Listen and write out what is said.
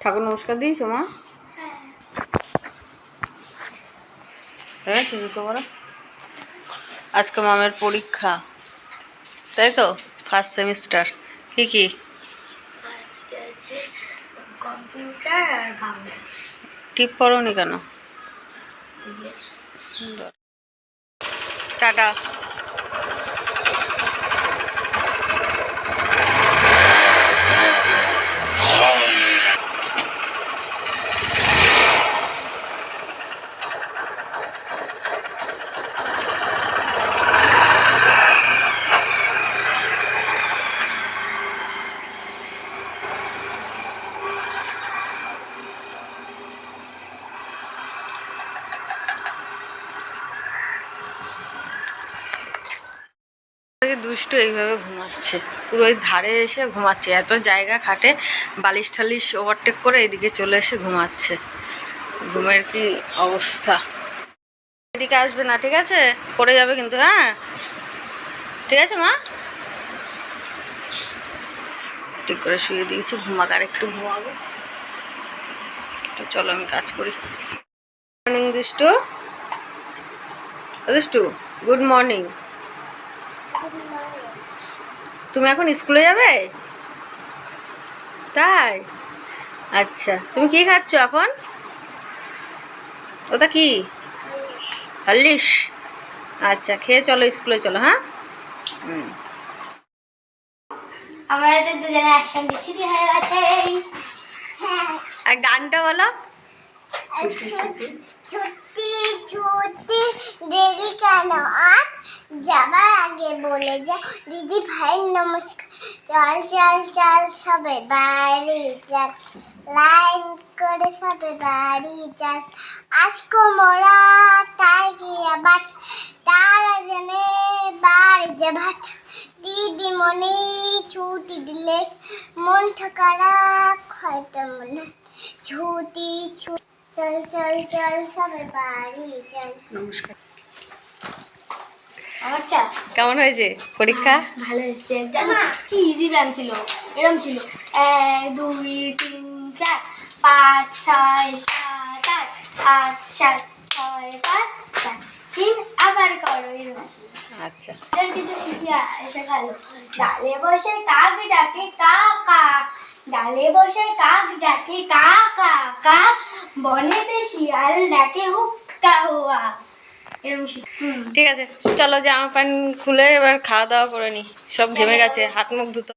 ঠাকুর নমস্কার দিয়েছ মা হয়ে জুতো পরা আজকে মামের পরীক্ষা তাই তো? ফার্স্ট সেমিস্টার কি কি? বাংলা টিপ পরোনি কেন? সুন্দর। টাটা। দুষ্টু এইভাবে ঘুমাচ্ছে। পুরো ওই ধারে এসে ঘুমাচ্ছে। এত জায়গা খাটে, বালিশ টালিশ ওভারটেক করে এদিকে চলে এসে ঘুমাচ্ছে। ঘুমের কি অবস্থা? এদিকে আসবে না, ঠিক আছে? পড়ে যাবে কিন্তু হ্যাঁ? ঠিক আছে, মা? ঠিক করে শুয়ে দিয়েছি, ঘুমাক, আর একটু ঘুমাবো। তো চলো, আমি কাজ করি। মর্নিং দুষ্টু। দুষ্টু গুড মর্নিং তুমি এখন স্কুলে যাবে? তাই? আচ্ছা তুমি কি খাচ্ছ এখন? ওটা কি? হলিস আচ্ছা খেয়ে চলো স্কুলে চলো হ্যাঁ? হুম। আমাদের দুজনে একসঙ্গে ছিটি হয়ে গেছে। আর গানটা বলো। ছুটি ছুটি দেরি কেন? আর যাবার আগে বলে যা দিদি ভাই, নমস্কার। চল চল চল, সবে বাড়ি চল লাইন করে সবে বাড়ি চল আজকো মোরা তাই গিয়া বাট, তারা জনে বাড়ি যে ভাট দিদি মনে ছুটি দিলে, মন থাকারা হয়তো মনে। ছুটি ছুটি। চল চল চল, সবে বাড়ি চল নমস্কার। কেমন হয়েছে? পরীক্ষা? ভালো হয়েছে। জানো কি ইজি ব্যায়াম ছিল? এরম ছিল। এক দুই তিন চার পাঁচ ছয় সাত আট আট সাত ছয় পাঁচ চার তিন আবার করো এরম ছিল। আচ্ছা। কিছু শিখিয়া এসে গেল ডালে বসে কাক ডাকে কাকা ডালে বসে কাক ডাকে কাকা কা বনেতে শিয়াল ডাকে হুক্কা হুয়া। ঠিক আছে, চলো জামা প্যান্ট খুলে এবার খাওয়া দাওয়া করে নি। সব ঘেমে গেছে, হাত মুখ ধুতে